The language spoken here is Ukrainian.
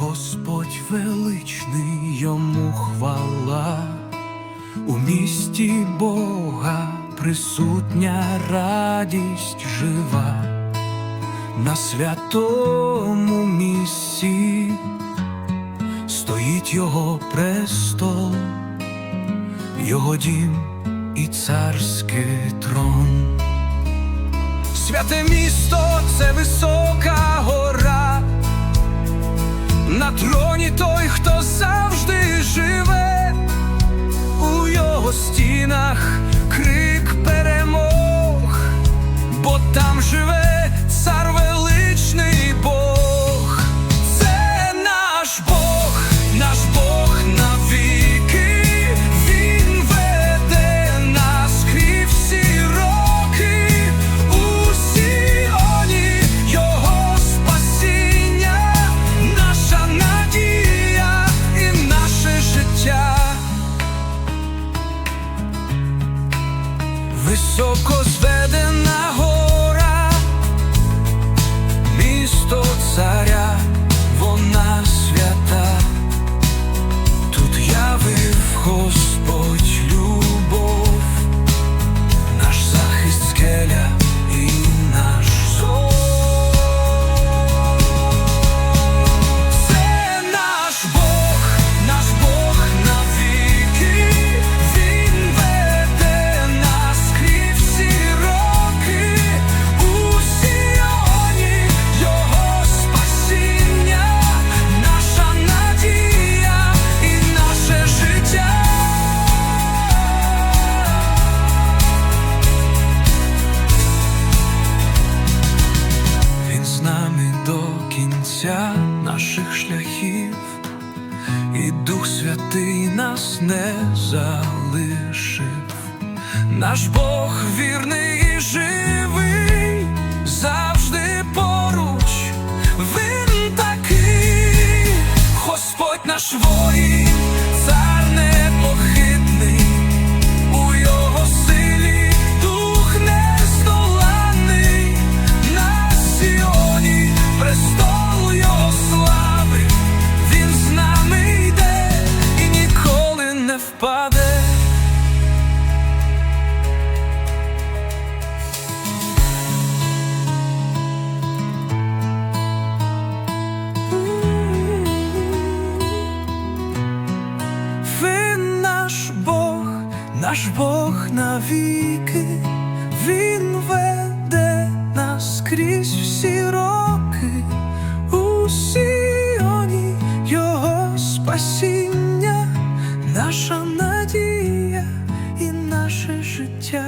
Господь величний йому хвала, у місті Бога присутня радість жива, на святому місці стоїть його престол, його дім і царський трон. Святе місто це висока на троні той, хто завжди Високо зведена кінця наших шляхів, і Дух Святий нас не залишив. Наш Бог вірний і живий, завжди поруч, він такий, Господь наш воїн, наш Бог навіки, Він веде нас крізь всі роки, у сіоні Його спасіння, наша надія і наше життя.